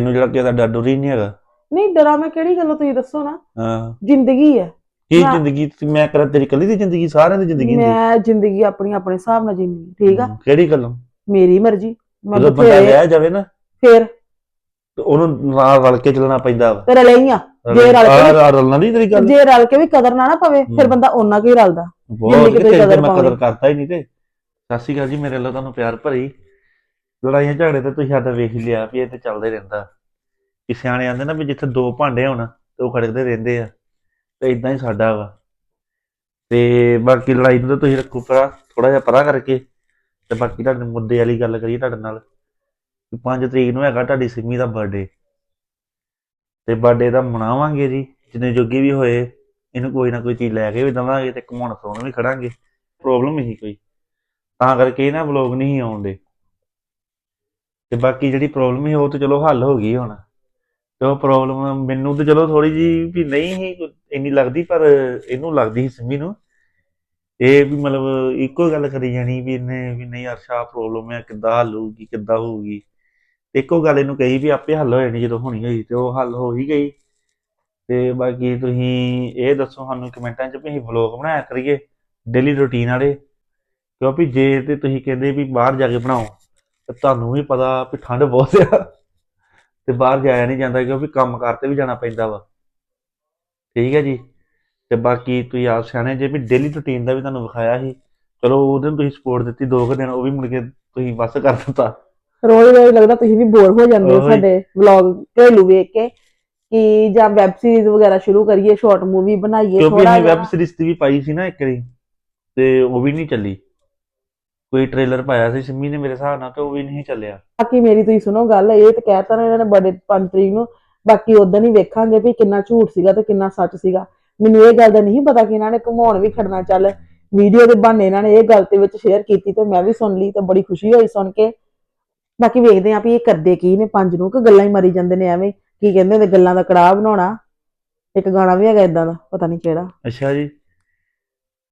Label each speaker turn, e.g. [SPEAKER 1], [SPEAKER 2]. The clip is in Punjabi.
[SPEAKER 1] ਮੈਨੂੰ ਜਿਹੜਾ ਕਿਸੇ ਦਾ ਡਰ ਡਰ ਹੀ ਨਹੀਂ ਹੈਗਾ।
[SPEAKER 2] ਨਹੀਂ ਡਰਾ ਮੈਂ ਕਿਹੜੀ ਗੱਲੋਂ ਤੁਸੀਂ ਦੱਸੋ ਨਾ?
[SPEAKER 1] ਹਾਂ।
[SPEAKER 2] ਜ਼ਿੰਦਗੀ ਹੈ। ਮੈਂ-
[SPEAKER 1] ਜ਼ਿੰਦਗੀ? ਤੇ ਮੈਂ ਕਰਾਂ ਤੇਰੀ ਕੱਲੀ ਦੀ ਜ਼ਿੰਦਗੀ ਸਾਰਿਆਂ ਦੀ ਜ਼ਿੰਦਗੀ ਹੁੰਦੀ
[SPEAKER 2] ਮੈਂ ਜ਼ਿੰਦਗੀ ਆਪਣੀ ਆਪਣੇ ਹਿਸਾਬ ਨਾਲ ਜੀਣੀ ਠੀਕ ਆ?
[SPEAKER 1] ਕਿਹੜੀ ਗੱਲੋਂ?
[SPEAKER 2] ਮੇਰੀ ਮਰਜ਼ੀ। ਮੈਂ
[SPEAKER 1] ਜਦੋਂ ਬੰਦਾ
[SPEAKER 2] ਬਥੇਰੇ
[SPEAKER 1] ਵਿਆਹ ਜਾਵੇ ਨਾ
[SPEAKER 2] ਫੇਰ।
[SPEAKER 1] ਤੇ ਉਹਨੂੰ ਨਾਲ ਰਲ ਕੇ ਚੱਲਣਾ ਪੈਂਦਾ ਵਾ।
[SPEAKER 2] ਤੇ ਰਲਈਆਂ ਜੇ ਰਲ ਕੇ-
[SPEAKER 1] ਆਹ ਰਲਣਾ ਨਹੀਂ ਤੇਰੀ ਗੱਲ।
[SPEAKER 2] ਜੇ ਰਲ ਕੇ ਵੀ ਕਦਰ ਨਾ ਨਾ ਪਵੇ ਫਿਰ
[SPEAKER 1] ਹਮ।
[SPEAKER 2] ਬੰਦਾ ਉਹਨਾਂ ਕੀ ਰਲਦਾ।
[SPEAKER 1] ਬਹੁਤ
[SPEAKER 2] ਕੁ
[SPEAKER 1] ਕਿਤੇ
[SPEAKER 2] ਕਦਰ
[SPEAKER 1] ਮੈਂ ਕਦਰ
[SPEAKER 2] ਪਾਉਣੀ।
[SPEAKER 1] ਕਰਤਾ ਹੀ ਨਹੀਂ ਤੇ। ਸਤਿ ਸ਼੍ਰੀ ਅਕਾਲ ਜੀ ਮੇਰੇ ਵੱਲੋਂ ਤੁਹਾਨੂੰ ਪਿਆਰ ਭਰੀ। ਲੜਾਈਆਂ ਝਗੜੇ ਤੇ ਤੁਸੀਂ ਸਾਡਾ ਵੇਖ ਹੀ ਲਿਆ ਵੀ ਇਹ ਤੇ ਚੱਲਦੇ ਰਹਿੰਦਾ। ਕਿ ਸਿਆਣੇ ਆਂਦੇ ਨਾ ਵੀ ਜਿੱਥੇ ਦੋ ਭਾਂਡੇ ਹੋਣ ਤੇ ਉਹ ਖੜਕਦੇ ਰਹਿੰਦੇ ਆ, ਤੇ ਇਦਾਂ ਹੀ ਸਾਡਾ ਵਾ। ਤੇ ਬਾਕੀ ਲੜਾਈ ਨੂੰ ਤਾਂ ਤੁਸੀਂ ਰੱਖੋ ਪਰਾ ਥੋੜਾ ਜਿਹਾ ਪਰਾ ਕਰਕੇ ਤੇ ਬਾਕੀ ਤੁਹਾਡੇ ਮੁੱਦੇ ਵਾਲੀ ਗੱਲ ਕਰੀਏ ਤੁਹਾਡੇ ਨਾਲ। 5 ਤਰੀਕ ਨੂੰ ਹੈਗਾ ਤੁਹਾਡੀ ਸਿੰਮੀ ਦਾ ਬਰਥਡੇ ਤੇ ਬਰਥਡੇ ਦਾ ਮਨਾਵਾਂਗੇ ਜੀ, ਜਿੰਨੇ ਜੋਗੇ ਵੀ ਹੋਏ, ਇਹਨੂੰ ਕੋਈ ਨਾ ਕੋਈ ਚੀਜ਼ ਲੈ ਕੇ ਵੀ ਦਵਾਂਗੇ ਤੇ ਘੁਮਾਉਣ ਫਿਰਾਉਣ ਵੀ ਖੜਾਂਗੇ ਪ੍ਰੋਬਲਮ ਹੀ ਕੋਈ। ਤਾਂ ਕਰਕੇ ਨਾ ਵਲੋਗ ਨਹੀਂ ਆਉਂਦੇ ਤੇ ਬਾਕੀ ਜਿਹੜੀ ਪ੍ਰੋਬਲਮ ਸੀ ਉਹ ਤਾਂ ਚਲੋ ਹੱਲ ਹੋ ਗਈ ਹੁਣ। ਤੇ ਉਹ ਪ੍ਰੋਬਲਮ ਮੈਨੂੰ ਤਾਂ ਚਲੋ ਥੋੜੀ ਜੀ ਵੀ ਨਹੀਂ ਸੀ, ਇੰਨੀ ਲੱਗਦੀ, ਪਰ ਇਹਨੂੰ ਲੱਗਦੀ ਸੀ ਸਿੰਮੀ ਨੂੰ। ਇਹ ਵੀ ਮਤਲਬ ਇੱਕੋ ਗੱਲ ਕਰੀ ਜਾਣੀ ਵੀ ਇਹਨੇ ਵੀ ਨਹੀਂ ਅਰਸ਼ਾ ਪ੍ਰੋਬਲਮ ਹੈ ਕਿੱਦਾਂ ਹੱਲ ਹੋਊਗੀ, ਕਿੱਦਾਂ ਹੋਊਗੀ। ਇੱਕੋ ਗੱਲ ਇਹਨੂੰ ਕਹੀ ਵੀ ਆਪੇ ਹੱਲ ਹੋ ਜਾਣੀ ਜਦੋਂ ਹੋਣੀ ਹੋਈ, ਤੇ ਉਹ ਹੱਲ ਹੋ ਹੀ ਗਈ। ਤੇ ਬਾਕੀ ਤੁਸੀਂ ਇਹ ਦੱਸੋ ਸਾਨੂੰ ਕਮੈਂਟਾਂ 'ਚ ਵੀ ਅਸੀਂ ਵਲੌਗ ਬਣਾਇਆ ਕਰੀਏ ਡੇਲੀ ਰੁਟੀਨ ਵਾਲੇ। ਕਿਉਂਕਿ ਜੇ ਤੇ ਤੁਸੀਂ ਕਹਿੰਦੇ ਵੀ ਬਾਹਰ ਜਾ ਕੇ ਬਣਾਓ ਤੇ ਤੁਹਾਨੂੰ ਵੀ ਪਤਾ ਵੀ ਠੰਡ ਬਹੁਤ ਆ। ਤੇ ਬਾਹਰ ਜਾਇਆ ਨਹੀਂ ਜਾਂਦਾ ਕਿਉਂਕਿ ਕੰਮ ਕਰਤੇ ਵੀ ਜਾਣਾ ਪੈਂਦਾ ਵਾ। ਠੀਕ ਹੈ ਜੀ। ਤੇ ਬਾਕੀ ਤੁਸੀਂ ਆਪ ਸਿਆਣੇ ਜੇ ਵੀ ਡੇਲੀ ਰੁਟੀਨ ਦਾ ਵੀ ਤੁਹਾਨੂੰ ਵਿਖਾਇਆ ਸੀ ਚਲੋ ਉਹ ਦਿਨ ਤੁਸੀਂ ਸਪੋਰਟ ਦਿੱਤੀ ਦੋ ਕੁ ਦਿਨ ਉਹ ਵੀ ਮੁੜ ਕੇ ਤੁਸੀਂ ਬਸ ਕਰ ਦਿੱਤਾ।
[SPEAKER 2] ਰੋਜ਼ ਰੋਜ਼ ਲੱਗਦਾ ਤੁਸੀਂ ਵੀ ਬੋਰ ਹੋ ਜਾਂਦੇ ਹੋ। ਸਾਡੇ ਵਲੌਗ ਘਰੇਲੂ ਵੇਖ ਕੇ ਕਿ ਜਾਂ ਵੈਬ ਸੀਰੀਜ਼ ਵਗੈਰਾ ਸ਼ੁਰੂ ਕਰੀਏ ਸ਼ਾਰਟ ਮੂਵੀ ਬਣਾਈਏ
[SPEAKER 1] ਕਿਉਂਕਿ
[SPEAKER 2] ਥੋੜਾ
[SPEAKER 1] ਅਸੀਂ ਵੈਬ ਸੀਰੀਜ਼ ਤੇ ਵੀ ਪਾਈ ਸੀ ਨਾ ਇੱਕ ਵਾਰੀ ਤੇ ਉਹ ਵੀ ਨਹੀਂ ਚੱਲੀ। ਕੋਈ ਟ੍ਰੇਲਰ ਪਾਇਆ ਸੀ ਸਿੰਮੀ ਨੇ ਮੇਰੇ ਹਿਸਾਬ ਨਾਲ ਤੇ ਉਹ ਵੀ ਨਹੀਂ ਚੱਲਿਆ।
[SPEAKER 2] ਬਾਕੀ ਮੇਰੀ ਤੁਸੀਂ ਸੁਣੋ ਗੱਲ ਇਹ ਤਾਂ ਕਹਿਤਾ ਨਾ ਇਹਨਾਂ ਨੇ ਬੜੇ 5 ਤਰੀਕ ਨੂੰ ਬਾਕੀ ਉਦੋਂ ਹੀ ਵੇਖਾਂਗੇ ਵੀ ਕਿੰਨਾ ਝੂਠ ਸੀਗਾ ਤੇ ਕਿੰਨਾ ਸੱਚ ਸੀਗਾ। ਮੈਨੂੰ ਇਹ ਗੱਲ ਦਾ ਨਹੀਂ ਪਤਾ ਕਿ ਇਹਨਾਂ ਨੇ ਘੁਮਾਉਣ ਵੀ ਖੜਨਾ ਚੱਲ। ਵੀਡੀਓ ਦੇ ਬਹਾਨੇ ਇਹਨਾਂ ਨੇ ਇਹ ਗੱਲ ਤੇ ਵਿੱਚ ਸ਼ੇਅਰ ਕੀਤੀ ਤੇ ਮੈਂ ਵੀ ਸੁਣ ਲਈ ਤੇ ਬੜੀ ਖੁਸ਼ੀ ਹੋਈ ਸੁਣ ਕੇ। ਬਾਕੀ ਵੇਖਦੇ ਆਂ ਵੀ ਇਹ ਕਰਦੇ ਕੀ ਨੇ ਪੰਜ ਨੂੰ ਕਿ ਗੱਲਾਂ ਹੀ ਮਾਰੀ ਜਾਂਦੇ ਨੇ ਐਵੇਂ। ਕੀ ਕਹਿੰਦੇ ਨੇ ਗੱਲਾਂ ਦਾ ਕੜਾਹ ਬਣਾਉਣਾ। ਇੱਕ ਗਾਣਾ ਵੀ ਹੈਗਾ ਇਦਾਂ ਦਾ ਪਤਾ ਨਹੀਂ ਕਿਹੜਾ।
[SPEAKER 1] ਅੱਛਾ ਜੀ।